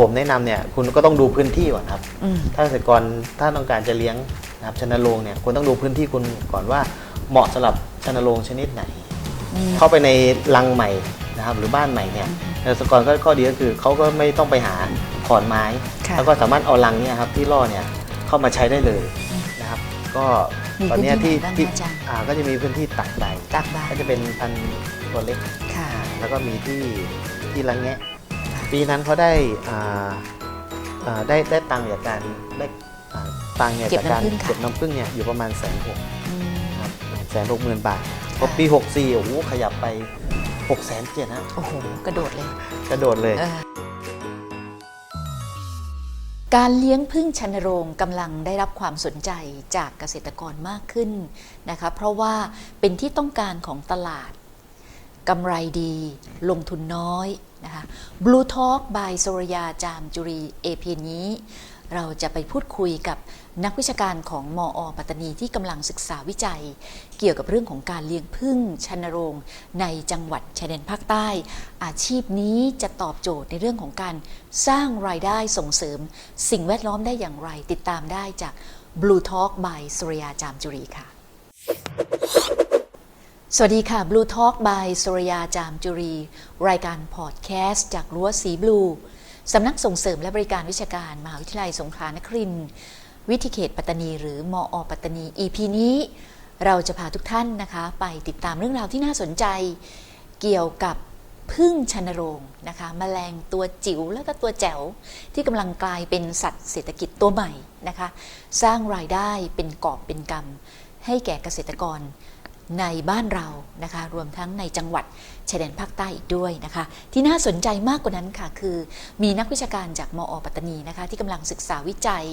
ผมแนะนำเนี่ยคุณก็ต้องดูพื้นที่ก่อนครับ อืม ถ้าเกษตรกรถ้าต้องการจะเลี้ยงนะครับชนโรงเนี่ยคุณต้องดูพื้นที่คุณก่อนว่าเหมาะสำหรับชนโรงชนิดไหน อืม เข้าไปในรังใหม่นะครับหรือบ้านใหม่เนี่ยเกษตรกรก็ข้อดีก็คือเขาก็ไม่ต้องไปหาขอนไม้ ค่ะ แล้วก็สามารถเอารังเนี่ยครับที่ล่อเนี่ยเข้ามาใช้ได้เลยนะครับ ก็มีตอนเนี้ยพื้ที่นที่ไหนบ้างที่คะอาจารย์ อ่าก็จะมีพื้นที่ตักใบ ตากใบก็จะเป็นพันธุ์ตัวเล็กค่ะอ่าแล้วก็มีที่ที่ละแงะ ปีนั้นเขาได้อ่าอ่าได้ได้ตังค์จากการได้อ่าตังค์เนี่ยเก็บจากการน้ำผึ้งค่ะ เก็บน้ำผึ้งเนี่ยอยู่ประมาณแสนหกอืม ครับแสนหกหมื่นบาทพอค่ะ ปี 64โอ้โหขยับไป6กแสนเจ็ดฮะโอ้โห กระโดดเลย กระโดดเลย เออการเลี้ยงพึ่งชันโรงกำลังได้รับความสนใจจากเกษตรกรมากขึ้นนะคะเพราะว่าเป็นที่ต้องการของตลาดกำไรดี ลงทุนน้อย นะคะ Blue Talk by สรยาจามจุรีเอพีนี้ เราจะไปพูดคุยกับนักวิชาการของมอ ปัตตานีที่กำลังศึกษาวิจัย เกี่ยวกับเรื่องของการเลี้ยงพึ่งชันโรงในจังหวัดชายแดนภาคใต้ อาชีพนี้จะตอบโจทย์ในเรื่องของการสร้างรายได้ส่งเสริม สิ่งแวดล้อมได้อย่างไร ติดตามได้จาก Blue Talk by สุรยาจามจุรีค่ะ สวัสดีค่ะ Blue Talk by สุรยาจามจุรี รายการพอดแคสต์จากรั้วสีบลูสำนักส่งเสริมและบริการวิชาการ มหาวิทยาลัยสงขลานครินทร์วิทยเขตปัตตานี หรือมอปัตตานี EP นี้ เราจะพาทุกท่านนะคะ ไปติดตามเรื่องราวที่น่าสนใจ เกี่ยวกับพึ่งชนโรงนะคะแมลงตัวจิ๋วแล้วก็ตัวแจ๋ว ที่กำลังกลายเป็นสัตว์เศรษฐกิจตัวใหม่นะคะ สร้างรายได้เป็นกอบเป็นกำให้แก่เกษตรกร ในบ้านเรานะคะ รวมทั้งในจังหวัดชายแดนภาคใต้อีกด้วยนะคะ ที่น่าสนใจมากกว่านั้นค่ะ คือ มีนักวิชาการจากมอปัตตานีนะคะ ที่กำลังศึกษาวิจัย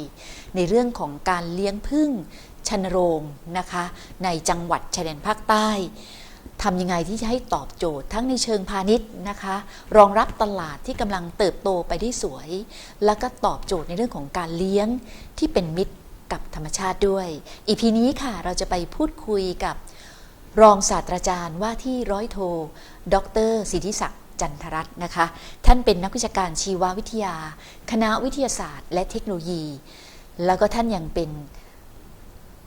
ในเรื่องของการเลี้ยงพึ่งชันโรงนะคะ ในจังหวัดชายแดนภาคใต้ทำยังไงที่จะให้ตอบโจทย์ทั้งในเชิงพาณิชย์นะคะ รองรับตลาดที่กำลังเติบโตไปได้สวย แล้วก็ตอบโจทย์ในเรื่องของการเลี้ยงที่เป็นมิตรกับธรรมชาติด้วยอีพีนี้ค่ะเราจะไปพูดคุยกับ รองศาสตราจารย์ว่าที่ร้อยโท ดรสิทธิศักดิ์จันทรัตน์นะคะ ท่านเป็นนักวิชาการชีววิทยา คณะวิทยาศาสตร์ และเทคโนโลยี แล้วก็ท่านยังเป็น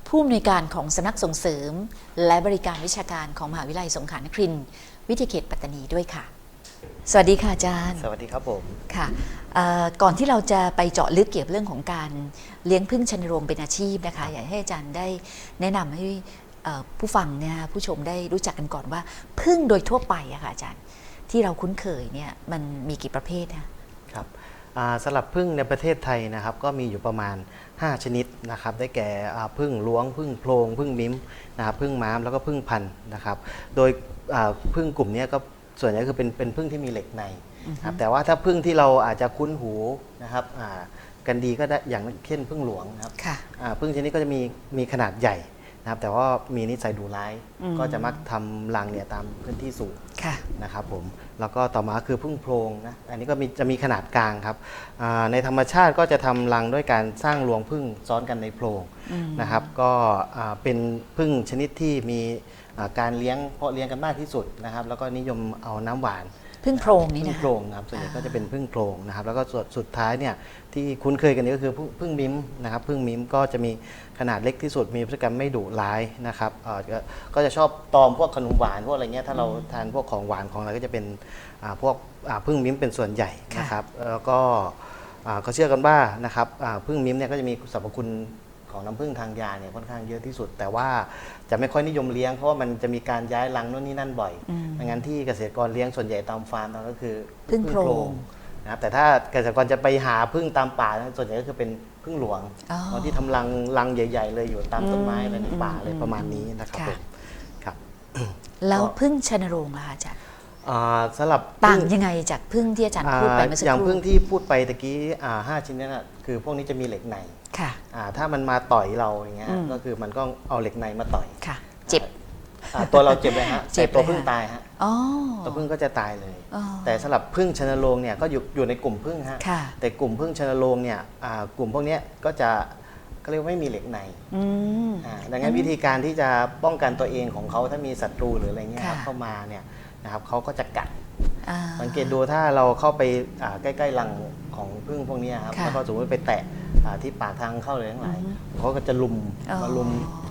ผู้อำนวยการของสำนักส่งเสริม และบริการวิชาการของมหาวิทยาลัยสงขลานครินทร์วิทยาเขตปัตตานีด้วยค่ะ สวัสดีค่ะอาจารย์ สวัสดีครับผมค่ะเอ่อก่อนที่เราจะไปเจาะลึกเกี่ยวกับเรื่องของการเลี้ยงพึ่งชันโรงเป็นอาชีพนะคะ อยากให้อาจารย์ได้แนะนำให้เอ่อ ผู้ฟังเนี่ยผู้ชมได้รู้จักกันก่อนว่าพึ่งโดยทั่วไปอะค่ะอาจารย์ ที่เราคุ้นเคยเนี่ยมันมีกี่ประเภทนะคะครับอ่าสำหรับพึ่งในประเทศไทยนะครับก็มีอยู่ประมาณ 5 ชนิดนะครับได้แก่อ่าพึ่งหลวงพึ่งโพรงพึ่งมิ้มนะครับพึ่งม้ามแล้วก็พึ่งพันธุ์นะครับโดยอ่าพึ่งกลุ่มเนี้ยก็ส่วนใหญ่คือเป็นเป็นพึ่งที่มีเหล็กในนะครับแต่ว่าถ้าพึ่งที่เราอาจจะคุ้นหูนะครับอ่ากันดีก็ได้อย่างเช่นพึ่งหลวงนะครับค่ะอ่าพึ่งชนิดก็จะมีมีขนาดใหญ่ นะครับแต่ว่ามีนิสัยดุร้าย อืม ก็จะมักทำรังเนี่ยตามพื้นที่สูง ค่ะ นะครับผมแล้วก็ต่อมาคือพึ่งโพรงนะอันนี้ก็มีจะมีขนาดกลางครับอ่าในธรรมชาติก็จะทำรังด้วยการสร้างรวงพึ่งซ้อนกันในโพรงอืมนะครับก็อ่าเป็นพึ่งชนิดที่มีอ่าการเลี้ยงเพาะเลี้ยงกันมากที่สุดนะครับแล้วก็นิยมเอาน้ำหวาน พึ่งโพรงนี่พึ่นะงคะโพรงนะครับส่วนใหญ่ก็จะเป็นพึ่งโพรงนะครับแล้วก็ส่วนสุดท้ายเนี่ยที่คุ้นเคยกันนี้ก็คือพึ่งพึ่งมิ้มนะครับพึ่งมิ้มก็จะมีขนาดเล็กที่สุดมีพฤติกรรมไม่ดุร้ายนะครับเอ่อก็ก็จะชอบตอมพวกขนมหวานพวกอะไรเงี้ยถ้าเราทานพวกของหวานของอะไรก็จะเป็นอ่าพวกอ่าพึ่งมิ้มเป็นส่วนใหญ่นะครับแล้วก็อ่าเขาเชื่อกันว่านะครับอ่าพึ่งมิ้มเนี่ยก็จะมีสรรพคุณ ของน้ำผึ้งทางยาเนี่ยค่อนข้างเยอะที่สุด แต่ว่าจะไม่ค่อยนิยมเลี้ยงเพราะว่ามันจะมีการย้ายรังโน่นนี่นั่นบ่อยอืมดังนั้นที่เกษตรกรเลี้ยงส่วนใหญ่ตามฟาร์มเราก็คือพึ่งโพรงนะครับแต่ถ้าเกษตรกรจะไปหาพึ่งตามป่าส่วนใหญ่ก็คือเป็นพึ่งหลวงอ๋อที่ทำรังรังใหญ่ ๆ เลยอยู่ตามต้นไม้อะไรในป่าอืมอะไรประมาณนี้นะครับค่ะผมครับแล้วพึ่งชันโรงล่ะคะอาจารย์อ่าสำหรับต่างพึ่ยังไงจากพึ่งที่อาจารย์พูดไปเมื่อสักอย่างครู่พึ่งที่พูดไปตะกี้อ่าห้าชิ้นนั้นนะคือพวกนี้จะมีเหล็กใน ค่ะอ่าถ้ามันมาต่อยเราอย่างเงี้ยอืมก็คือมันก็เอาเหล็กในมาต่อยค่ะ เจ็บอ่าตัวเราเจ็บเลยฮะเจ็บแต่ตัวเลยพึ่งค่ะตายฮะอ๋อตัวพึ่งก็จะตายเลยอ๋อแต่สำหรับพึ่งชนโรงเนี่ยก็อยู่อยู่ในกลุ่มพึ่งฮะค่ะแต่กลุ่มพึ่งชนโรงเนี่ยอ่ากลุ่มพวกเนี้ยก็จะก็เรียกว่าไม่มีเหล็กในอืมอ่าดังนั้นวิธีการที่จะป้องกันตัวเองของเขาถ้ามีศัตรูหรืออะไรเงี้ยครับค่ะเข้ามาเนี่ยนะครับเขาก็จะกัดอ่าสังเกตดูถ้าเราเข้าไปอ่าใกล้ๆรัง ของพึ่งพวกเนี้ยครับค่ะแล้วก็สมมติไปแตะอ่าที่ปากทางเข้าเลยทั้งหลายอือฮึเขาก็จะลุมอ๋อมาลุม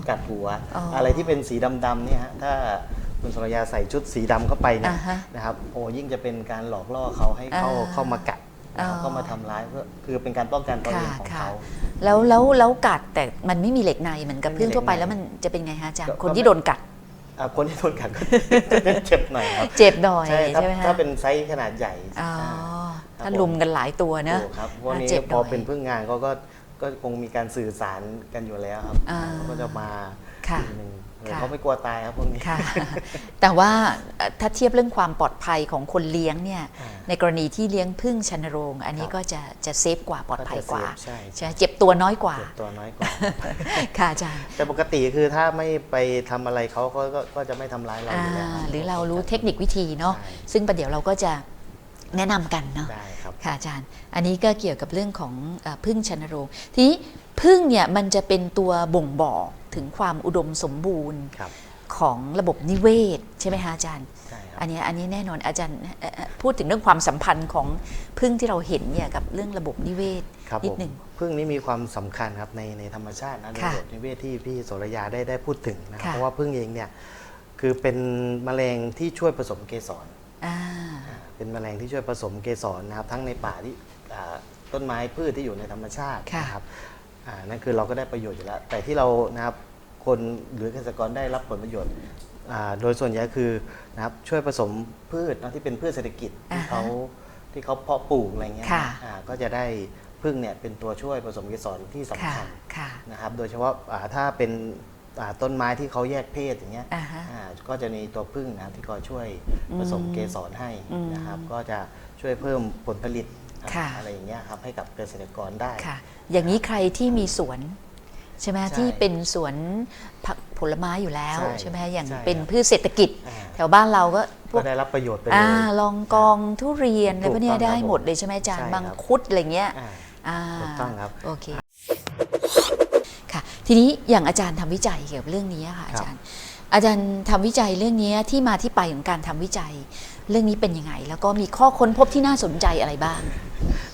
กัดหัว อ๋อออะไรที่เป็นสีดำๆเนี่ยฮะถ้าคุณสรยาใส่ชุดสีดำเข้าไปเนี่ยอ่าฮะนะครับโอ้ยิ่งจะเป็นการหลอกล่อเขาให้เข้าอ่าเข้ามากัดนะครับอ๋อ เข้ามาทำร้ายเพื่อคือเป็นการป้องกันตัวเองของค่ะเขา แล้วแล้วแล้วกัดแต่มันไม่มีเหล็กในเหมือนกับไม่มีพึ่งทั่วไปเหล็กในแล้วมันจะเป็นไงฮะอาจารย์ก็คนก็ที่โดนกัดอ่าคนที่โดนกัดก็ จะเจ็บหน่อยครับเจ็บหน่อยใช่ถ้าใช่ไหมฮะถ้าเป็นไซส์ขนาดใหญ่อ๋ออ่า ถ้าลุมกันหลายตัวเนอะถูกครับพวกนี้เจ็บหพน่ออยเป็นพึ่งงานเขาก็ก็คงมีการสื่อสารกันอยู่แล้วครับอ่าเขาก็จะมาค่ะทีหนึ่งเออค่ะเขาไม่กลัวตายครับพวกนี้ค่ะแต่ว่าเอ่อถ้าเทียบเรื่องความปลอดภัยของคนเลี้ยงเนี่ยอ่าในกรณีที่เลี้ยงพึ่งชันโรง อันนี้ครับก็จะจะเซฟกว่าปลอดภัยกว่าก็จะเซฟใช่ใช่ไหมเจ็บตัวน้อยกว่า เจ็บตัวน้อยกว่า ค่ะอาจารย์ แต่ปกติคือถ้าไม่ไปทำอะไรเขาก็ก็ก็จะไม่ทำร้ายเราอ่าอยู่แล้วคบหรือเรารู้เทคนิควิธีเนาะใช่ซึ่งประเดี๋ยวเราก็จะ แนะนำกันเนาะได้ครับ ค่ะอาจารย์ อันนี้ก็เกี่ยวกับเรื่องของเออพึ่งชันโรงทีนี้พึ่งเนี่ยมันจะเป็นตัวบ่งบอกถึงความอุดมสมบูรณ์ครับ ของระบบนิเวศ ใช่ไหมคะอาจารย์ ใช่ครับ อันนี้อันนี้แน่นอนอาจารย์เอ่อเอ่อพูดถึงเรื่องความสัมพันธ์ของพึ่งที่เราเห็นเนี่ยกับเรื่องระบบนิเวศ ครับนิผดมหนึ่งพึ่งนี้มีความสำคัญครับในในธรรมชาตินะในค่ะระบบนิเวศที่พี่โสรยาได้ได้พูดถึงนะครับค่ะ เพราะว่าพึ่งเองเนี่ยคือเป็นแมลงที่ช่วยผสมเกสรอ่า อ่า เป็นแมลงที่ช่วยผสมเกสรนะครับ ทั้งในป่าที่อ่าต้นไม้พืชที่อยู่ในธรรมชาติค่ะ นะครับอ่านั่นคือเราก็ได้ประโยชน์อยู่แล้ว แต่ที่เรานะครับคนหรือเกษตรกรได้รับผลประโยชน์อ่าโดยส่วนใหญ่คือนะครับช่วยผสมพืชเนอะที่เป็นพืชเศรษฐกิจที่อ่าฮะเขาที่เขาเพาะปลูกอะไรเงี้ยค่ะ อ่าก็จะได้พึ่งเนี่ยเป็นตัวช่วยผสมเกสรที่สำค่ะคัญ ค่ะ นะครับ โดยเฉพาะอ่าถ้าเป็นอ่า ต้นไม้ที่เขาแยกเพศอย่างเงี้ยอ่าฮะ อ่าก็จะมีตัวพึ่งนะครับที่คอยช่วยผสมเกสรให้อืมนะครับ ก็จะช่วยเพิ่มผลผลิตค่ะ อะไรอย่างเงี้ยครับให้กับเกษตรกรได้ ค่ะ อย่างนี้ใครที่มีสวนใช่ไหมใช่ที่เป็นสวนผักผลไม้อยู่แล้วใช่ใช่ไหมอย่างใช่เป็นครับพืชเศรษฐกิจ อ่า แถวบ้านเราก็พวก็กได้รับประโยชน์ไปเลย อ่าลองกองทุเรียนอะไรถูกพวกเนี้ยต้องได้ครับหมดเลยใช่ไหมอาจารย์ใช่ครับ บางคุดอะไรเงี้ยอ่าอ่าถูกต้องครับ โอเคค่ะ ทีนี้อย่างอาจารย์ทำวิจัยเกี่ยวกับเรื่องนี้ค่ะอาจารย์ อาจารย์ทำวิจัยเรื่องนี้ที่มาที่ไปของการทำวิจัย เรื่องนี้เป็นยังไง แล้วก็มีข้อค้นพบที่น่าสนใจอะไรบ้าง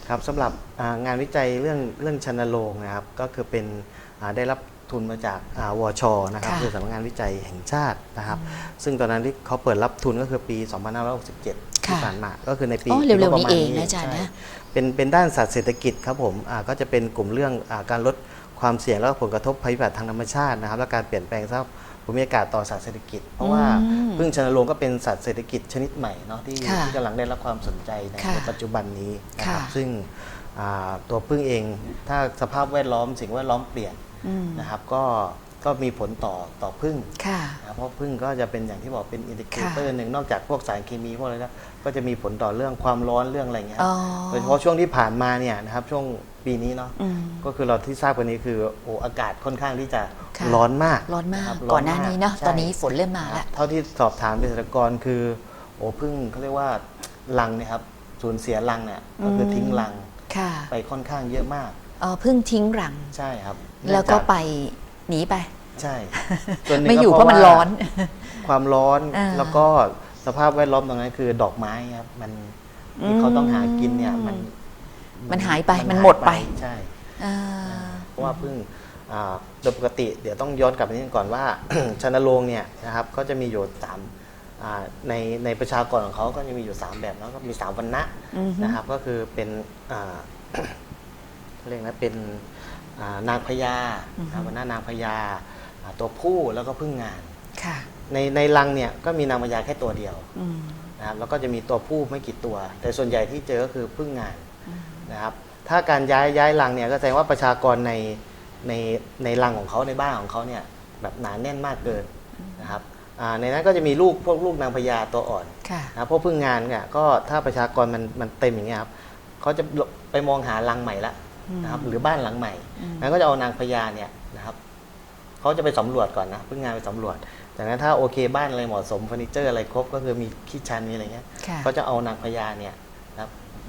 ครับสำหรับอ่างานวิจัยเรื่องเรื่องชันโรงนะครับก็คือเป็นอ่าได้รับทุนมาจากอ่าวชนะครับค่ะคือสำนักงานวิจัยแห่งชาตินะครับ ซึ่งตอนนั้นที่เขาเปิดรับทุนก็คือปี 2567 ที่ค่ะผ่านมาก็คือในปีอ๋อเร็วๆปีงบประนี้มาณเองนะอาจารย์นะใช่เป็นเป็นด้านศาสตร์เศรษฐกิจครับผมอ่าก็จะเป็นกลุ่มเรื่องอาการลด ความเสี่ยงและผลกระทบภัยพิบัติทางธรรมชาตินะครับ และการเปลี่ยนแปลงสภาพภูมิอากาศต่อสัตว์เศรษฐกิจ เพราะว่าอืมพึ่งชันโรงก็เป็นสัตว์เศรษฐกิจชนิดใหม่เนาะที่ค่ะที่กำลังได้รับความสนใจในค่ะในปัจจุบันนี้นะครับค่ะซึ่งอ่าตัวพึ่งเองถ้าสภาพแวดล้อมสิ่งแวดล้อมเปลี่ยนอืม นะครับก็ก็มีผลต่อต่อพึ่ง ค่ะ นะครับเพราะพึ่งก็จะเป็นอย่างที่บอกเป็นอินดิเคเตอร์ค่ะหนึ่งนอกจากพวกสารเคมีพวกอะไรแล้วก็จะมีผลต่อเรื่องความร้อนเรื่องอะไรอย่างเงี้ยคอ๋รัอบโดยเฉพาะช่วงที่ผ่านมาเนี่ยนะครับช่วง ปีนี้เนาะอืม ก็คือเราที่ทราบกันนี้คือโอ้อากาศค่อนข้างที่จะค่ะ ร้อนมากร้อนมาะคกบก่อนหน้านี้เนาะใช่ ตอนนี้ฝนเริ่มมาแล้ว เท่าที่สอบถามเกษตรกรคือ โอ้พึ่งเขาเรียกว่ารังเนี่ยครับสูญเสียรังเนี่ยก็คือทิ้งรังค่ะไปค่อนข้างเยอะมากเออเพิ่งทิ้งรัง ใช่ครับแล้วก็เนื่องจากไปหนีไป ใช่ส่วนหนึ่งไม่ก็อยู่เพราะมันว่ร้อน ความร้อนอ่าแล้วก็สภาพแวดล้อมตรงนั้นคือดอกไม้ครับมันที่เขาต้องหากินเนี่ยมัน มันหายไปมันหมดไปใช่อ่าเพราะว่าพึ่งอ่าโดยปกติเดี๋ยวต้องย้อนกลับไปนิดนึงก่อนว่าชันโรงเนี่ยนะครับก็จะมีอยู่สามอ่าในในประชากรของเขาก็จะมีอยู่สามแบบแล้วก็มีสามวรรณะอือฮึนะครับ ก็คือเป็นอ่าเรียกนะเป็นอ่านางพญานะวรรณะนางพญาอ่าตัวผู้แล้วก็พึ่งงานค่ะในในรังเนี่ยก็มีนางพญาแค่ตัวเดียวอืมนะครับแล้วก็จะมีตัวผู้ไม่กี่ตัว แต่ส่วนใหญ่ที่เจอก็คือพึ่งงาน นะครับ ถ้าการย้ายย้ายรังเนี่ยก็แสดงว่าประชากรในในในรังของเขาในบ้านของเขาเนี่ยแบบหนาแน่นมากเกินนะครับอ่าในนั้นก็จะมีลูกพวกลูกนางพญาตัวอ่อนค่ะนะครับพวกพึ่งงานเนี่ยก็ถ้าประชากรมันมันเต็มอย่างเงี้ยครับเขาจะไปมองหารังใหม่ละนะครับหรือบ้านหลังใหม่นั้นก็จะเอานางพญาเนี่ยนะครับเขาจะไปสำรวจก่อนนะพึ่งงานไปสำรวจจากนั้นถ้าโอเคบ้านอะไรเหมาะสมเฟอร์นิเจอร์อะไรครบก็คือมีขี้ชันมีอะไรเงี้ยค่ะเขาจะเอานางพญาเนี่ยนะครับ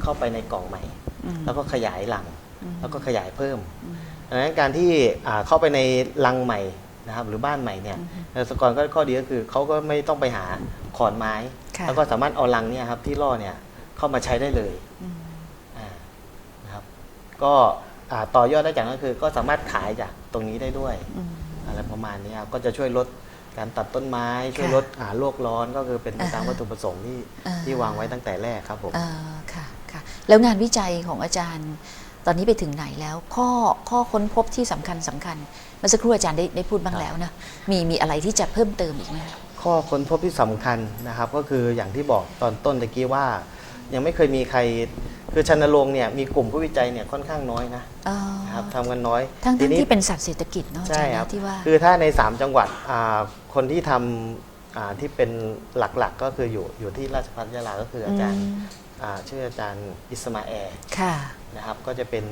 เข้าไปในกล่องใหม่อืมแล้วก็ขยายรังอืมแล้วก็ขยายเพิ่มดังนั้นการที่อ่าเข้าไปในรังใหม่นะครับหรือบ้านใหม่เนี่ยเกษตรกรก็ข้อดีก็คือเขาก็ไม่ต้องไปหาขอนไม้ค่ะแล้วก็สามารถเอารังเนี่ยครับที่ล่อเนี่ยเข้ามาใช้ได้เลยอืมอ่าก็อ่าต่อยอดได้จากนั้นคือ ก็สามารถขายจากตรงนี้ได้ด้วยอืมอะไรประมาณนี้ครับก็จะช่วยลดการตัดต้นไม้ ช่วยค่ะลดอ่าโลกร้อนก็คือเป็นไปตามอ่าฮะวัตถุประสงค์ที่อ่าที่วางไว้ตั้งแต่แรกครับผมเอ่อค่ะค่ะ แล้วงานวิจัยของอาจารย์ ตอนนี้ไปถึงไหนแล้ว ข้อข้อค้นพบที่สำคัญสำคัญเมื่อสักครู่อาจารย์ได้ได้พูดบ้างแล้วนะมีมีอะไรที่จะเพิ่มเติมอีกไหมคะข้อค้นพบที่สำคัญนะครับ ก็คืออย่างที่บอกตอนต้นตะกี้ว่า ยังไม่เคยมีใครคือชันโรงค์เนี่ยมีกลุ่มผู้วิจัยเนี่ยค่อนข้างน้อยนะอ๋อนะครับทำกันน้อย ทั้งทีทั้งนี้ที่เป็นสัตว์เศรษฐกิจเนาะอาใช่จารย์ครับนะที่ว่าคือถ้าใน 3 จังหวัดอ่าคนที่ทำอ่าที่เป็นหลักๆก็คืออยู่อยู่ที่ราชภัฏยะลาก็คืออาจารย์อืมอ่า ชื่ออาจารย์อิสมาแอร์ค่ะนะครับก็จะเป็น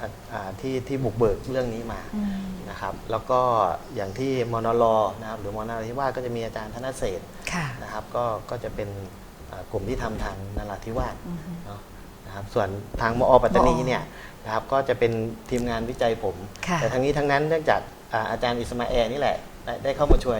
อ่าอ่าที่ที่บุกเบิกเรื่องนี้มาอืมนะครับแล้วก็อย่างที่มอนรนะครับหรือมอนรธิวาสก็จะมีอาจารย์ธนเศรษฐ์ค่ะนะครับก็ก็จะเป็นอ่ากลุ่มที่ทำทางนราธิวาสอือฮึเนาะนะครับส่วนทางมอปัตตานีมอเนี่ยนะครับก็จะเป็นทีมงานวิจัยผมค่ะแต่ทั้งนี้ทั้งนั้นเนื่องจากอ่าอาจารย์อิสมาแอร์นี่แหละได้ได้เข้ามาช่วย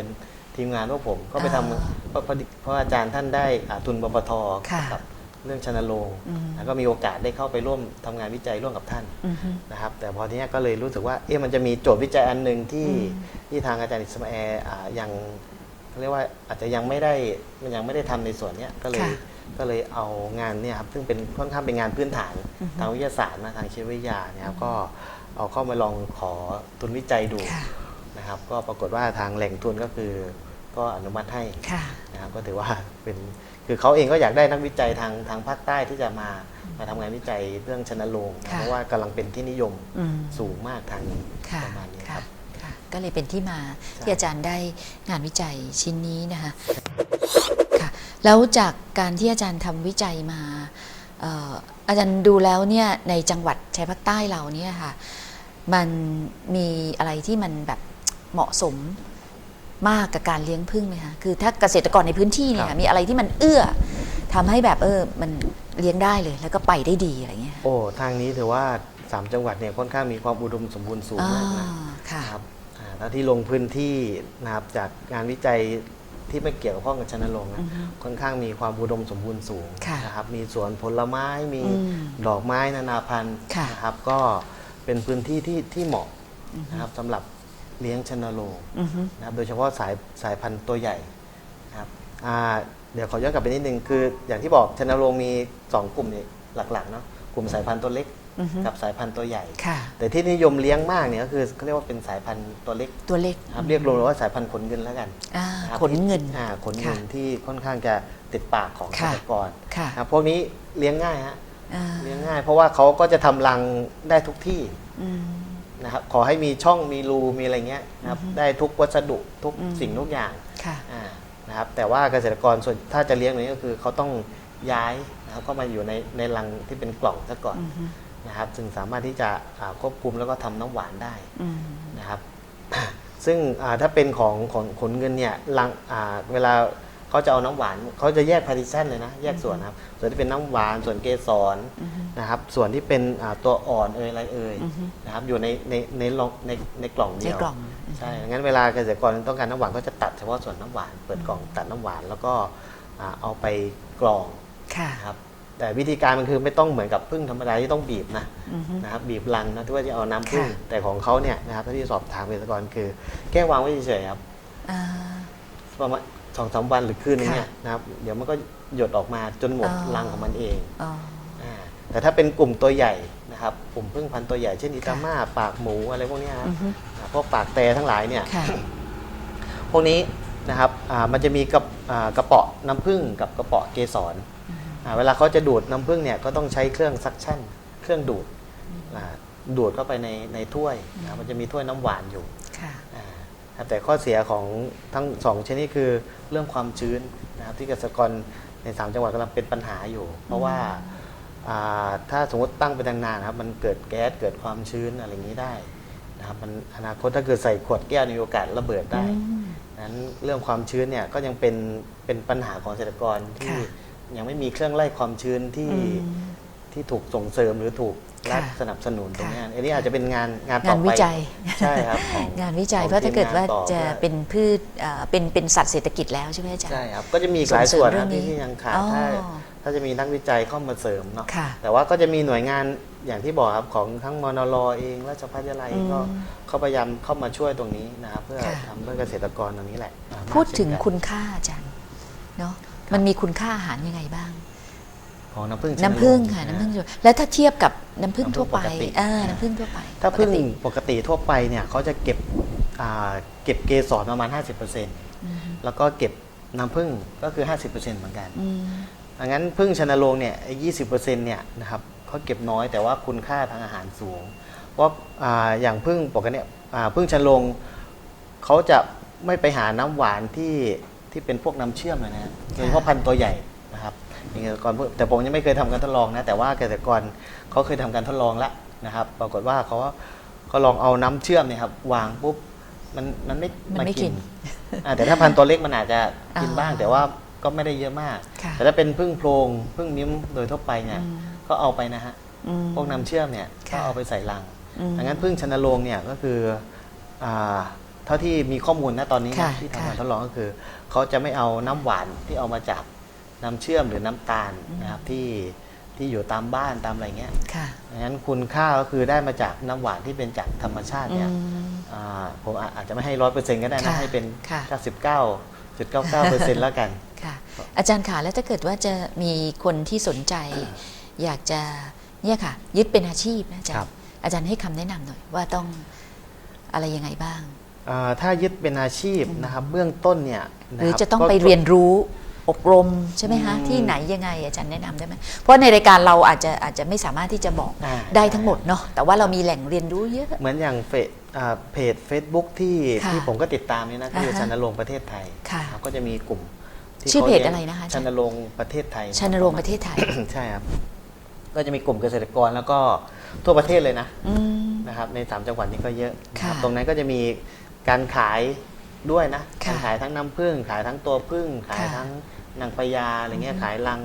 ทีมงานพวกผมก็ไปทำเพราะเพราะเพราะอาจารย์ท่านได้อ่าทุนบปทค่ะกับ เรื่องชนโรงค์อืมแล้วก็มีโอกาสได้เข้าไปร่วมทำงานวิจัยร่วมกับท่านอือฮึนะครับ แต่พอทีเนี้ยก็เลยรู้สึกว่าเอ๊ะมันจะมีโจทย์วิจัยอันหนึ่งที่อืมที่ทางอาจารย์อิสมาแอร์อ่ายังเขาเรียกว่าอาจจะยังไม่ได้มันยังไม่ได้ทำในส่วนเนี้ยก็เลยค่ะก็เลยเอางานเนี่ยครับซึ่งเป็นค่อนข้างเป็นงานพื้นฐานอือฮึทางวิทยาศาสตร์นะทางชีววิทยาเนี่ยครับก็เอาเข้ามาลองขอทุนวิจัยดูค่ะนะครับ ก็ปรากฏว่าทางแหล่งทุนก็คือ ก็อนุมัติให้ค่ะ นะครับก็ถือว่าเป็นคือเขาเองก็อยากได้นักวิจัยทางทางภาคใต้ที่จะมามาทำงานวิจัยเรื่องชนโรงค์นะค่ะ เพราะว่ากำลังเป็นที่นิยมอืม สูงมากทางนี้ค่ะประมาณนี้คค่ะรับ ค่ะ ก็เลยเป็นที่มาที่อาจารย์ได้งานวิจัยชิ้นนี้นะคะค่ะ แล้วจากการที่อาจารย์ทำวิจัยมาเอ่ออาจารย์ดูแล้วเนี่ยในจังหวัดชายภาคใต้เราเนี่ยค่ะ มันมีอะไรที่มันแบบเหมาะสม มากกับการเลี้ยงผึ้งไหมคะคือถ้าเกษตรกรในพื้นที่เนี่ยครับมีอะไรที่มันเอื้อทำให้แบบเออมันเลี้ยงได้เลย แล้วก็ไปได้ดีอะไรเงี้ยโอ้ทางนี้ถือว่า 3 จังหวัดเนี่ยค่อนข้างมีความอุดมสมบูรณ์สูงมากนะอ่าค่ะนะครับอ่าถ้าที่ลงพื้นที่นะครับจากงานวิจัยที่ไม่เกี่ยวข้องกับชนโรงค์นะอือฮึค่อนข้างมีความอุดมสมบูรณ์สูงค่ะนะครับมีสวนผลไม้มีอืมดอกไม้นานาพันธุ์ค่ะนะครับก็เป็นพื้นที่ที่ที่เหมาะนะครับสำหรับ เลี้ยงชนโรงค์อือฮึ นะครับโดยเฉพาะสายสายพันธุ์ตัวใหญ่นะครับอ่าเดี๋ยวขอย้อนกลับไปนิดนึงคือ อย่างที่บอกชนโรงค์มี 2 กลุ่มนี่หลักๆเนาะกลุ่มสายพันธุ์ตัวเล็กอือฮึ กับสายพันธุ์ตัวใหญ่ ค่ะ แต่ที่นิยมเลี้ยงมากเนี่ยก็คือเขาเรียกว่าเป็นสายพันธุ์ตัวเล็กตัวเล็กนะครับเรียกรวมๆว่าสายพันธุ์ขนเงินแล้วกัน อ่านะครับขนเงิน อ่าขนเงินค่ะที่ค่อนข้างจะติดปากของเกค่ะษตรกรค่ะนะครับพวกนี้เลี้ยงง่ายฮะอ่าเลี้ยงง่าย เพราะว่าเขาก็จะทำรังได้ทุกที่อืม นะครับขอให้มีช่องมีรูมีอะไรเงี้ยนะครับได้ทุกวัสดุทุกอืมสิ่งทุกอย่างค่ะอ่านะครับแต่ว่าเกษตรกรส่วนถ้าจะเลี้ยงนี้ก็คือเขาต้องย้ายนะครับเข้ามาอยู่ในในรังที่เป็นกล่องซะก่อนอือฮึนะครับซึ่งสามารถที่จะอ่าควบคุมแล้วก็ทำน้ำหวานได้อืมนะครับ ซึ่งอ่าถ้าเป็นของของขนเงินเนี่ยรังอ่าเวลา เขาจะเอาน้ำหวานเขาจะแยกพาร์ติชันเลยนะ แยกส่วนนะครับ ส่วนที่เป็นน้ำหวานส่วนเกสรอือฮึนะครับส่วนที่เป็นอ่าตัวอ่อนเอ่ยอะไรเอ่ยอือฮึนะครับ อยู่ในในในลองในในกล่องเดีในยวกล่องใช่งั้นเวลาเกษตรกรต้องการน้ำหวานก็จะตัดเฉพาะส่วนน้ำหวานเปิดกล่องตัดน้ำหวานแล้วก็อ่าเอาไปกรองค่ะนะครับแต่วิธีการมันคือไม่ต้องเหมือนกับพึ่งธรรมดาที่ต้องบีบนะอือฮึนะครับบีบรังนะที่ว่าจะเอาน้ำพึ่งค่ะแต่ของเขาเนี่ยนะครับถ้าที่สอบถามเกษตรกรคือแค่วางไว้เฉยๆครับอ่าประมาณ สองสามวันหรือคืนนึงค่ะเนี่ยนะครับเดี๋ยวมันก็หยดออกมาจนหมดอ๋อรังของมันเองอ๋ออ่าแต่ถ้าเป็นกลุ่มตัวใหญ่นะครับกลุ่มพึ่งพันธุ์ตัวใหญ่เช่นอิตาม่าปากหมูอะไรพวกเนี้ยครับอือฮึอ่าพวกปากแตทั้งหลายเนี่ยค่ะพวกนี้นะครับอ่ามันจะมีกระอ่ากระเปาะน้ำผึ้งกับกระเปาะเกสรอ่าเวลาเขาจะดูดน้ำผึ้งเนี่ยก็ต้องใช้เครื่องซักชั่น เครื่องดูดอ่าดูดเข้าไปในในถ้วยนะครับมันจะมีถ้วยน้ำหวานอยู่ ค่ะอ่าครับแต่ข้อเสียของทั้งสองชนิดคือเรื่องความชื้นนะครับที่เกษตรกรในสามจังหวัดกำลังเป็นปัญหาอยู่ เพราะว่าอ่าถ้าสมมติตั้งไปนานๆนะครับมันเกิดแก๊สเกิดความชื้นอะไรอย่างนี้ได้นะครับมันอนาคตถ้าเกิดใส่ขวดแก้วในโอกาสระเบิดได้อืมนั้นเรื่องความชื้นเนี่ยก็ยังเป็นเป็นปัญหาของเกษตรกรที่ค่ะยังไม่มีเครื่องไล่ความชื้นที่อืม ที่ถูกส่งเสริมหรือถูก รัฐค่ะสนับสนุนตรงเนี้ยค่ะอันนี้อาจจะเป็นงานงานต่งาอนไปวิจัยใช่ครับของงานวิจัยของเพราะถ้าเกิดว่าทีมงนต่อจะพื่อเป็นพืชเอ่อเป็นเป็นสัตว์เศรษฐกิจแล้วใช่ไหมอาจารย์ใช่ครับก็จะมีอีกหลายส่วนส่งเสรินะมเรื่องนี้ที่ที่ยังขาดอ๋อถ้าถ้าจะมีนักวิจัยเข้ามาเสริมเนาะค่ะแต่ว่าก็จะมีหน่วยงานอย่างที่บอกครับของทั้งมนรเองราชภัฏยาลัยอืมก็เขาพยายามเข้ามาช่วยตรงนี้นะครับเพื่อค่ะทำเพื่อเกษตรกรตรงนี้แหละอ่ามากพูดถึงเช่นกันคุณค่าอาจารย์เนาะมันมีคุณค่าอาหารยังไงบ้าง ของน้ำผึ้งน้ำผึ้งค่ะชน้ำผึ้งแล้วถ้าเทียบกับน้ำผึ้งทั่วไปน้ำผึ้งปกติอ่าน้ำผึ้งทั่วไป ถ้าพึ่งปกติปกติทั่วไปเนี่ยเขาจะเก็บอ่าเก็บเกสรประมาณ 50%อืมแล้วก็เก็บน้ำผึ้งก็คือ 50%เหมือนกันอืมดังนั้นพึ่งชนโรงเนี่ยยี่สิบเปอร์เซ็นต์เนี่ยนะครับเขาเก็บน้อยแต่ว่าคุณค่าทางอาหารสูงเพราะอ่าอย่างพึ่งปกติเนี่ยอ่าพึ่งชนโรงเขาจะไม่ไปหาน้ำหวานที่ที่เป็นพวกน้ำเชื่อมเลยนะโดยเฉพาะพันธุ์ตัวใหญ่นะครับ มีเกษตรกรพูดแต่ผมยังไม่เคยทำการทดลองนะแต่ว่าเกษตรกรเขาเคยทำการทดลองแล้วนะครับ ปรากฏว่าเขาเขาลองเอาน้ำเชื่อมเนี่ยครับวางปุ๊บมันมันไม่มันไม่กินอ่าแต่ถ้าพันธุ์ตัวเล็กมันอาจจะกินอ่าบ้าง แต่ว่าก็ไม่ได้เยอะมากค่ะแต่ถ้าเป็นพึ่งโพรงพึ่งมิ้มโดยทั่วไปเนี่ยอืมก็เอาไปนะฮะอืมพวกน้ำเชื่อมเนี่ยก็ค่ะเอาไปใส่ลังอืมดังนั้นพึ่งชนโรงเนี่ยก็คืออ่าเท่าที่มีข้อมูลนะตอนนี้นะค่ะที่ทำค่ะการทดลองก็คือ เขาจะไม่เอาน้ำหวานที่เอามาจาก น้ำเชื่อมหรือน้ำตาลนะครับที่ที่อยู่ตามบ้านตามอะไรเงี้ยค่ะดังนั้นคุณค่าก็คือได้มาจากน้ำหวานที่เป็นจากธรรมชาติอืเนี่ยมอ่าผมอาจจะไม่ให้ร้อยเปอร์เซ็นต์ก็ได้นะค่ะให้เป็นค่ะ99 99เปอร์เซ็นต์แล้วกันค่ะอาจารย์ค่ะแล้วถ้าเกิดว่าจะมีคนที่สนใจ อยากจะเนี่ยค่ะ ยึดเป็นอาชีพนะอาจารครัย์บอาจารย์ให้คำแนะนำหน่อยว่าต้องอะไรยังไงบ้างอ่าถ้ายึดเป็นอาชีพนะครับเบื้องต้นเนี่ยหรือคบจะต้องก็ไปเรียนรู้ อบรมใช่ไหมคะอืมที่ไหนยังไงอาจารย์แนะนำได้ไหมเพราะในรายการเราอาจจะอาจจะไม่สามารถที่จะบอกอ่าได้ทั้งหมดเนาะแต่ว่าเรามีแหล่งเรียนรู้เยอะ เหมือนอย่างเฟซอ่าเพจ Facebook ที่ค่ะที่ผมก็ติดตามนี่นะคืออ่าฮะชันโรงค์ประเทศไทยค่ะนะครับก็จะมีกลุ่มที่ชื่อเพจขาอะไรนะคะอาจารย์ชันโรงค์ประเทศไทยชนโรงค์ประเทศไทยใช่ครับก็จะมีกลุ่มเกษตรกรแล้วก็ทั่วประเทศเลยนะอืมนะครับในสามจังหวัดนี้ก็เยอะนะค่ะรับตรงนั้นก็จะมีการขายด้วยนะค่ะการขายทั้งน้ำผึ้งขายทั้งตัวผึ้งขายค่ะทั้ง นางพญาอะไรเงี้ยขายลัง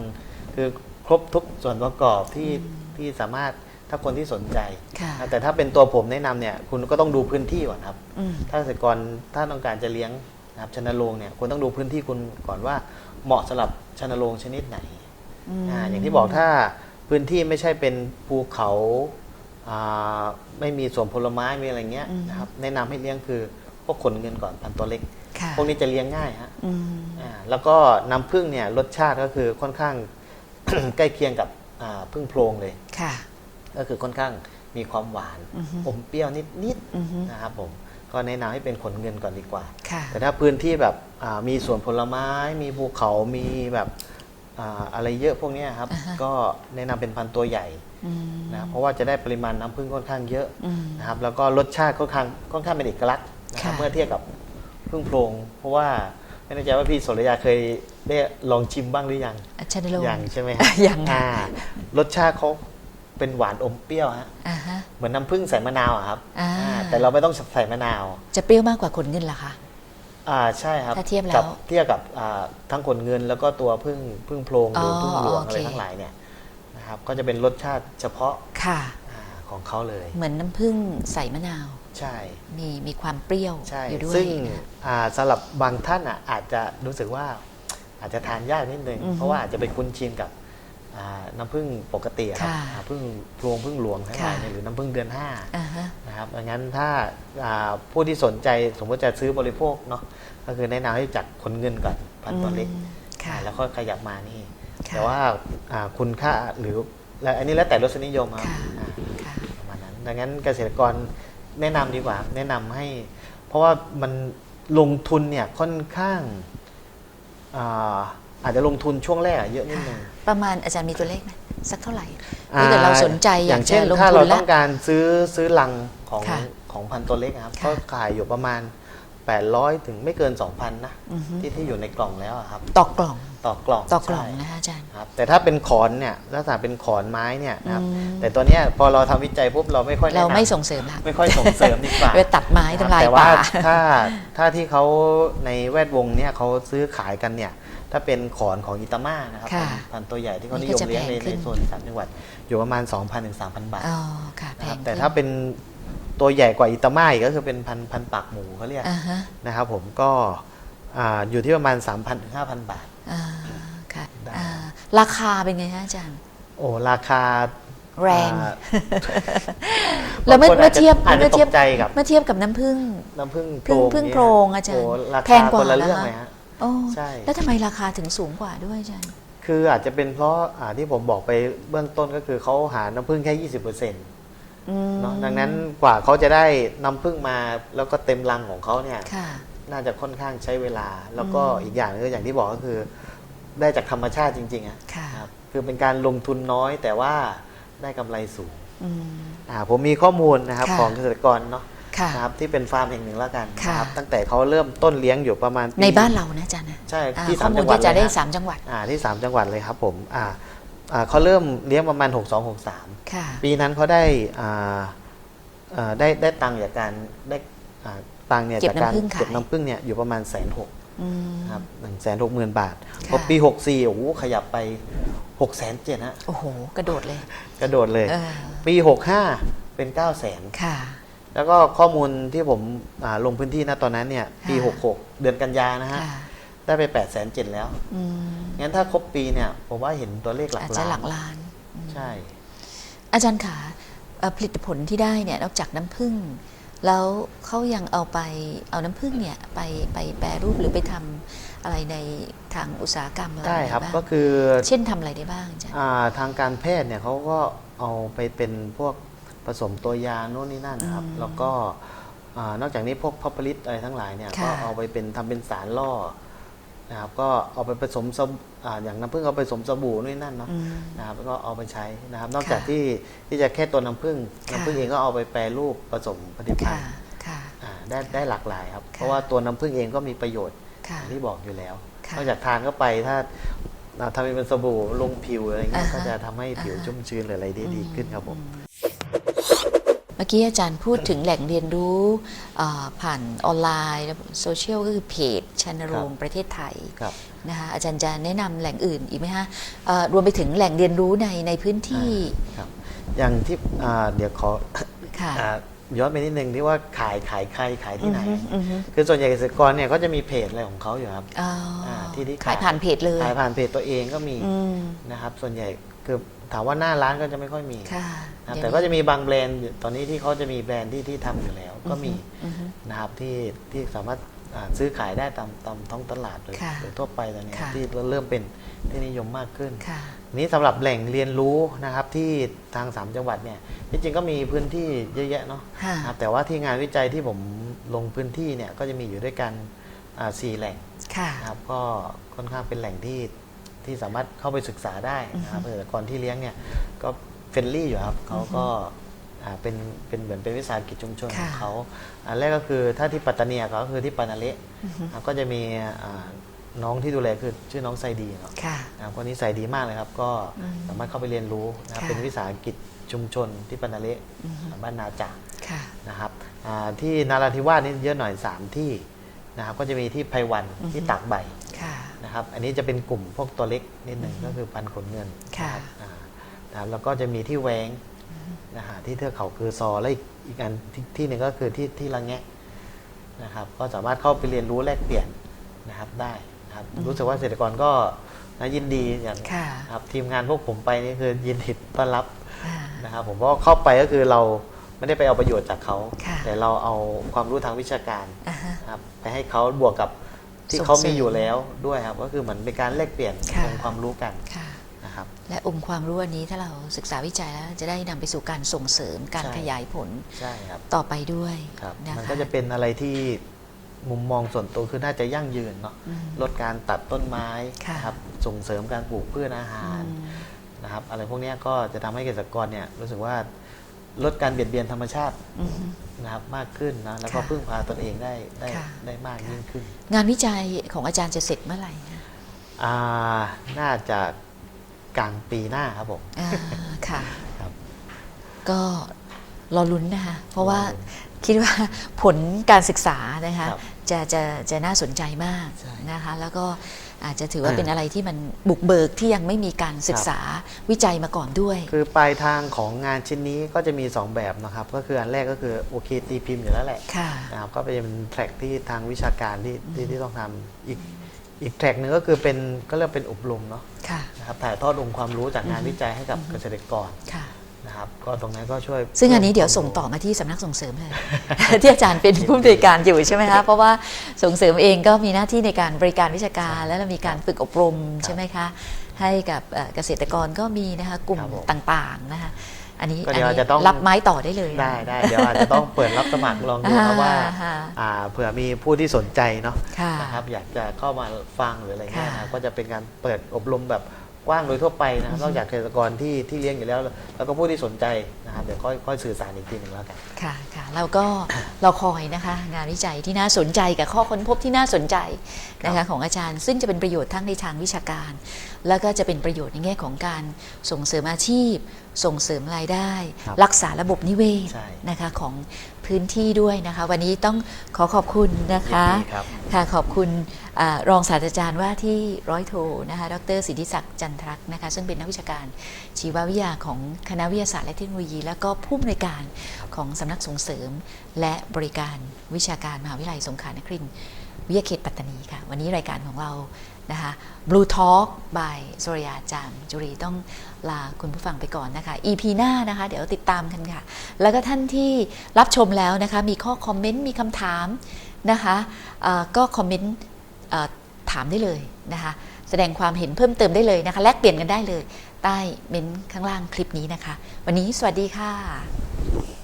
คือครบทุกส่วนประกอบที่ที่สามารถถ้าคนที่สนใจ ค่ะนะแต่ถ้าเป็นตัวผมแนะนำเนี่ยคุณก็ต้องดูพื้นที่ก่อนครับ อืม ถ้าเกษตรกรถ้าต้องการจะเลี้ยงนะครับชนโรงเนี่ยคุณต้องดูพื้นที่คุณก่อนว่าเหมาะสำหรับชนโรงชนิดไหนมอาอย่างที่บอกถ้าพื้นที่ไม่ใช่เป็นภูเขาอ่าไม่มีสวนผลไม้มีอะไรเงี้ยอืมนะครับแนะนำให้เลี้ยงคือพ วกขนเงินก่อนพันตัวเล็กค่ะพวกนี้จะเลี้ยงง่ายฮะอืมอ่าแล้วก็น้ำผึ้งเนี่ยรสชาติก็คือค่อนข้างใกล้เคียงกับอ่าผึ้งโพรงเลยค่ะก็คือค่อนข้างมีความหวานอือฮึอมเปรี้ยวนิดอือฮึๆนะครับผมก็แนะนำให้เป็นขนเงินก่อนดีกว่าค่ะแต่ถ้าพื้นที่แบบอ่ามีสวนผลไม้ มีภูเขามีแบบอ่าอะไรเยอะพวกเนี้ยครับอ่าฮะก็แนะนำเป็นพันธุ์ตัวใหญ่อืมนะเพราะว่าจะได้ปริมาณน้ำผึ้งค่อนข้างเยอะอืมนะครับ แล้วก็รสชาติค่อนข้างค่อนข้างเป็นเอกลักษณ์ นะครับค่ะ เมื่อเทียบกับผึ้งโพรงเพราะว่าไม่แน่ใจว่าพี่โสรยาเคยได้ลองชิมบ้างหรือยัง อาจารย์โรงยังใช่ไหมฮะ ยังค่ะ อ่ารสชาติเขาเป็นหวานอมเปรี้ยวฮะ อ่าฮะ เหมือนน้ำผึ้งใส่มะนาวอะครับอ่า อ่าแต่เราไม่ต้องใส่มะนาว จะเปรี้ยวมากกว่าขนเงินเหรอคะ อ่าใช่ครับถ้าเทียบแล้วกับเทียบกับอ่าทั้งขนเงินแล้วก็ตัวพึ่งพึ่งโพรงหรือออพึ่งหลวงโออะเคไรทั้งหลายเนี่ยนะครับ ก็จะเป็นรสชาติเฉพาะค่ะอาของเขาเลย เหมือนน้ำผึ้งใส่มะนาว ใช่มีมีความเปรี้ยวใช่อยู่ด้วยซึ่งนะอ่าสำหรับบางท่านอะอาจจะรู้สึกว่าอาจจะทานยากนิดนึงอือฮึเพราะว่าอาจจะไปคุ้นชินกับอ่าน้ำผึ้งปกติอะครับค่ะอ่าผึ้งโพรงผึ้งหลวงทั้งหลายค่ะเนี่ยหรือน้ำผึ้งเดือนห้าอ่าฮะนะครับดังนั้นถ้าอ่าผู้ที่สนใจสมมติจะซื้อบริโภคเนาะก็คือแนะนำให้จัดขนเงินก่อนพันตัวเล็กอืมค่ะอ่าแล้วก็ขยับมานี่ค่ะแต่ว่าอ่าคุณค่าหรือและอันนี้แล้วแต่รสนิยมครับค่ะอ่าค่ะประมาณนั้นดังนั้นเกษตรกร แนะนำดีกว่า แนะนำให้ เพราะว่ามันลงทุนเนี่ยค่อนข้างอ่าอาจจะลงทุนช่วงแรกอะเยอะนิดนึงประมาณอาจารย์มีตัวเลขไหมสักเท่าไหร่ถ้าเกิดเราสนใจอยากเช่นจะลงถ้าทุเรานแล้ต้ว องการซื้อซื้อลังของค่ะของพันตัวเล็กอะครับ ค่ะ ก็ขายอยู่ประมาณ 800 ถึงไม่เกิน 2,000 นะอือฮึที่ที่อยู่ในกล่องแล้วอะครับ ต่อกล่อง ต่อกล่องต่อกล่องใช่นะคะอาจารย์ ครับแต่ถ้าเป็นขอนเนี่ยลักษณะเป็นขอนไม้เนี่ยนะครับ อืม แต่ตัวเนี้ยพอเราทำวิจัยปุ๊บเราไม่ค่อยแนะเรานำไม่ส่งเสริมละไม่ค่อยส่งเสริมดีกว่าไปตัดไม้นะครับทำลายแต่ว่าป่า ถ้าถ้าที่เขาในแวดวงเนี่ยเขาซื้อขายกันเนี่ยถ้าเป็นขอนของอิตาม่านะครับค่ะพันธุ์พันธุ์ตัวใหญ่ที่เขานี่นิก็ยมจะเลี้ยงในแพงขึ้ในน โซนสามจังหวัดอยู่ประมาณ 2,000ถึง3,000 บาทอ๋อค่ะแพนะครับงแต่ขึ้นถ้าเป็น ตัวใหญ่กว่าอิตาม่าอีกก็คือเป็นพันธุ์พันธุ์ปากหมูเขาเรียกอ่าฮะนะครับผมก็อ่าอยู่ที่ประมาณ 3,000ถึง5,000 บาท อ่าค่ะได้ อ่าราคาเป็นไงฮะอาจารย์ โอ้ราคา แรงอ่า แล้วเมื่อบางคนเมื่อเทียบอาจจะเมื่อเทียบตกใจกับ เมื่อเทียบกับน้ำผึ้ง น้ำผึ้งพึ่งโพรงพึ่งเนี่ยโพรงอาจารย์โราแพคางกว่าคนละเรื่องนะคะ เลยฮะ โอ้ใช่ แล้วทำไมราคาถึงสูงกว่าด้วยอาจารย์ คืออาจจะเป็นเพราะอ่าที่ผมบอกไปเบื้องต้นก็คือเขาหาน้ำผึ้งแค่ 20%เอืมนาะดังนั้นกว่าเขาจะได้น้ำผึ้งมาแล้วก็เต็มรังของเขาเนี่ยค่ะน่าจะค่อนข้างใช้เวลา แล้วก็อืมอีกอย่างนึงก็อย่างที่บอกก็คือ ได้จากธรรมชาติจริงๆอะค่ะครับคือเป็นการลงทุนน้อยแต่ว่าได้กำไรสูงอืมอ่าผมมีข้อมูลนะครับค่ะของเกษตรกรเนาะค่ะนะครับที่เป็นฟาร์มแห่งหนึ่งแล้วกันค่ะนะครับตั้งแต่เขาเริ่มต้นเลี้ยงอยู่ประมาณปีในบ้านเรานะอาจารย์นะใช่อ่าที่ข้สาอมมูจัลงหวัดก็จะเลยได้นะสามจังหวัดอ่าที่3จังหวัดเลยครับผมอ่าอ่า เขาเริ่มเลี้ยงประมาณ 62 63ค่ะปีนั้นเขาได้อ่าอ่าได้ได้ตังค์จากการได้อ่าตังค์เนี่ยเก็บจากการน้ำผึ้งขายเก็บน้ำผึ้งเนี่ยอยู่ประมาณแสนหกอืมครับหนึ่งแสนหกหมื่นบาทค่ะพอปี 64โอ้โหขยับไป6แสนเจ็ดฮะโอ้โห กระโดดเลย กระโดดเลยเออปี 65 เป็น9 0 0แสนค่ะ แล้วก็ข้อมูลที่ผมอ่าลงพื้นที่นะตอนนั้นเนี่ย ปีค่ะ66 เดือนกันยานะฮะค่ะ ได้ไป8แสนเจ็ดแล้วอืมงั้นถ้าครบปีเนี่ยผมว่าเห็นตัวเลขหลักอาจจะล้านหลักล้าน ใช่ อาจารย์ขาเอ่อผลิตผลที่ได้เนี่ยนอกจากน้ำผึ้งแล้วเขายังเอาไปเอาน้ำผึ้งเนี่ยไปไปแปรรูปหรือไปทำอะไรในทางอุตสาหกรรมอะไรได้ครับางก็คือเช่นทำอะไรได้บ้างอาจารย์อ่าทางการแพทย์เนี่ยเขาก็เอาไปเป็นพวกผสมตัวยาโน่นนี่นั่นนะครับอืมแล้วก็อ่านอกจากนี้พวกพอพลิตอะไรทั้งหลายเนี่ยค่ะก็เอาไปเป็นทำเป็นสารล่อ นะครับก็เอาไปผสมสบอ่าอย่างน้ำผึ้งเอาไปผสมสบู่นู่นนนั่นเนาะอืม นะครับแล้วก็เอาไปใช้นะครับ นอกค่ะจากที่ที่จะแค่ตัวน้ำผึ้งค่ะ น้ำผึ้งเองก็เอาไปแปรรูปผสมผลิตภัค่ะณฑ์ค่ะ อ่าได้ได้หลากหลายครับค่ะเพราะว่าตัวน้ำผึ้งเองก็มีประโยชน์ ค่ะ อย่างที่บอกอยู่แล้ว ค่ะนอกจากทานเข้าไปถ้าอ่าทำเป็นสบู่ลงผิวอะไรเงี้ยอ่าฮะก็จะทำให้ผิวอ่าฮะ ชุ่มชื้นหรืออะไรได้ดีขึ้นครับผมเมื่อกี้อาจารย์พูดถึงแหล่งเรียนรู้เอ่อผ่านออนไลน์และโซเชียลก็คือเพจชันโรงประเทศไทยครับนะคะอาจารย์จะแนะนำแหล่งอื่นอีกไหมฮะเอ่อรวมไปถึงแหล่งเรียนรู้ในในพื้นที่ครับอย่างที่อ่าเดี๋ยวขอค่ะอ่าย้อนไปนิดนึงที่ว่าขายขายใครขายที่ไหนอือฮึอือฮึคือส่วนใหญ่เกษตรกรเนี่ยก็จะมีเพจอะไรของเขาอยู่ครับอ๋อออ่าที่ที่ขายผ่านเพจเลยขายผ่านเพจตัวเองก็มีอืมนะครับส่วนใหญ่คือ ถามว่าหน้าร้านก็จะไม่ค่อยมีค่ะนะครับเดี๋ยวแต่ก็จะมีบางแบรนด์อยู่ตอนนี้ที่เขาจะมีแบรนด์ที่ที่ทำอยู่แล้ว ก็มีอือฮึ นะครับที่ที่สามารถอ่าซื้อขายได้ตามตามท้องตลาดโดยค่ะโดยทั่วไปตอนนี้ค่ะ ที่เริ่มเป็นที่นิยมมากขึ้น ค่ะ นี้สำหรับแหล่งเรียนรู้นะครับที่ทาง 3 จังหวัดเนี่ยที่จริงก็มีพื้นที่เยอะแยะเนาะค่ะนะครับแต่ว่าที่งานวิจัยที่ผมลงพื้นที่เนี่ยก็จะมีอยู่ด้วยกันอ่าสี่แหล่งค่ะ นะครับก็ค่อนข้างเป็นแหล่งที่ ที่สามารถเข้าไปศึกษาได้นะครับเกษตรกรที่เลี้ยงเนี่ยก็เฟรนลี่อยู่ครับเขาก็อ่าเป็นเป็นเหมือนเป็นวิสาหกิจชุมชนขค่ะองเขาอันแรกก็คือถ้าที่ปัตตานีก็คือที่ปานาเละนะครับก็จะมีอ่าน้องที่ดูแลคือชื่อน้องไซดีเนาะค่ะนะครับคนนี้ใส่ดีมากเลยครับ ก็อืมสามารถเข้าไปเรียนรู้นะครับค่ะเป็นวิสาหกิจชุมชนที่ปานาเละบ้านนาจาค่ะนะครับอ่าที่นาราธิวาสนี่เยอะหน่อย 3 ที่นะครับก็จะมีที่ไพวันที่ตากใบค่ะ นะครับ อันนี้จะเป็นกลุ่มพวกตัวเล็กนิดหนึ่งก็คือพันขนเงินค่ะนะครับอ่านะครับแล้วก็จะมีที่แวงนะฮะที่เทือกเขาคือซอและอีกอีกอันที่ที่หนึ่งก็คือที่ที่ละแงะนะครับ ก็สามารถเข้าไปเรียนรู้แลกเปลี่ยนนะครับได้นะครับรู้สึกว่าเกษตรกรก็นะยินดีอย่างค่ะครับทีมงานพวกผมไปนี่คือยินดีต้อนรับค่ะนะครับผมเพราะเข้าไปก็คือเราไม่ได้ไปเอาประโยชน์จากเขาค่ะแต่เราเอาความรู้ทางวิชาการอ่าฮะนะครับไปให้เขาบวกกับ ที่ส่งเขาเสริมีมอยู่แล้วด้วยครับ ก็คือเหมือนเป็นการแลกเปลี่ยนค่ะองค์ความรู้กันค่ะนะครับและองค์ความรู้อันนี้ถ้าเราศึกษาวิจัยแล้วจะได้นำไปสู่การส่งเสริมการใช่ขยายผลใช่ครับต่อไปด้วยครับนะคะมันก็จะเป็นอะไรที่มุมมองส่วนตัวคือน่าจะยั่งยืนเนาะอืมลดการตัดต้นไม้ค่ะนะครับส่งเสริมการปลูกพืชอาหารอืมนะครับอะไรพวกเนี้ยก็จะทำให้เกษตรกรเนี่ยรู้สึกว่า ลดการเบียดเบียนธรรมชาติอืมนะครับมากขึ้นนะแล้วก็ค่ะพึ่งพาตนเองได้ได้ค่ะได้มากยิ่งขึ้น งานวิจัยของอาจารย์จะเสร็จเมื่อไหร่คะอ่าน่าจะกลางปีหน้าครับผมอ่าค่ะครับก็รอลุ้นนะคะเพราะว่าอลุ้นคิดว่าผลการศึกษานะคะครับจะจะจะน่าสนใจมากใช่นะคะแล้วก็ อาจจะถือว่าอ่าเป็นอะไรที่มันบุกเบิกที่ยังไม่มีการศึกษาวิจัยมาก่อนด้วย คือปลายทางของงานชิ้นนี้ก็จะมี 2 แบบนะครับ ก็คืออันแรกก็คือโอเคตีพิมพ์อยู่แล้วแหละค่ะนะครับก็เป็นแทร็กที่ทางวิชาการที่ที่ที่ต้องทำอีกอีกแทร็กหนึ่งก็คือเป็นก็เรียกเป็นอบรมเนาะค่ะนะครับถ่ายทอดองค์ความรู้จากงานวิจัยให้กับเกษตรกรค่ะ นะครับก็ตรงนั้นก็ช่วย ซึ่งอันนี้เดี๋ยวส่งต่อมาที่สำนักส่งเสริมเลย ที่อาจารย์เป็นผู้อำนวยการอยู่ใช่ไหมคะเพราะว่าส่งเสริมเองก็มีหน้าที่ในการบริการวิชาการ แล้วเรามีการฝึกอบรมใช่ไหมคะ ให้กับเอ่อเกษตรกรก็มีนะคะกลุ่มครับผมต่างๆนะคะอันนี้ก็อันเดี๋ยวนี้จะต้องรับไม้ต่อได้เลยนะได้ได้เดี๋ยวอาจจะต้องเปิดรับสมัครลองดูครับว่าอ่าอ่าเผื่อมีผู้ที่สนใจเนาะค่ะนะครับอยากจะเข้ามาฟังหรืออะไรเงี้ยค่ะนะครับก็จะเป็นการเปิดอบรมแบบ กว้างโดยทั่วไปนะครับนอกจากเกษตรกรที่ที่เลี้ยงอยู่แล้ว แล้วก็ผู้ที่สนใจนะครับเดี๋ยวค่อยค่อยสื่อสารอีกทีหนึ่งแล้วกัน ค่ะค่ะเราก็เราคอยนะคะ งานวิจัยที่น่าสนใจกับข้อค้นพบที่น่าสนใจนะคะของอาจารย์ ซึ่งจะเป็นประโยชน์ทั้งในทางวิชาการ แล้วก็จะเป็นประโยชน์ในแง่ของการส่งเสริมอาชีพ ส่งเสริมรายได้ครับรักษาระบบนิเวศใช่นะคะของพื้นที่ด้วยนะคะ วันนี้ต้องขอขอบคุณนะคะยินดีครับค่ะขอบคุณอารองศาสตราจารย์ว่าที่ร้อยโทนะคะ ดรสิทธิศักดิ์จันทรักษ์นะคะ ซึ่งเป็นนักวิชาการชีววิทยาของคณะวิทยาศาสตร์และเทคโนโลยี แล้วก็ผู้อำนวยการของสำนักส่งเสริม และบริการวิชาการมหาวิทยาลัยสงขลานครินทร์วิทยาเขตปัตตานีค่ะ วันนี้รายการของเรา นะคะ Blue Talk by สรยาจามจุรีต้องลาคุณผู้ฟังไปก่อนนะคะ EP หน้านะคะ เดี๋ยวติดตามกันค่ะ แล้วก็ท่านที่รับชมแล้วนะคะ มีข้อคอมเมนต์มีคำถามนะคะก็คอมเมนต์ถามได้เลยนะคะ แสดงความเห็นเพิ่มเติมได้เลยนะคะ แลกเปลี่ยนกันได้เลย ใต้เม้นต์ข้างล่างคลิปนี้นะคะ วันนี้สวัสดีค่ะ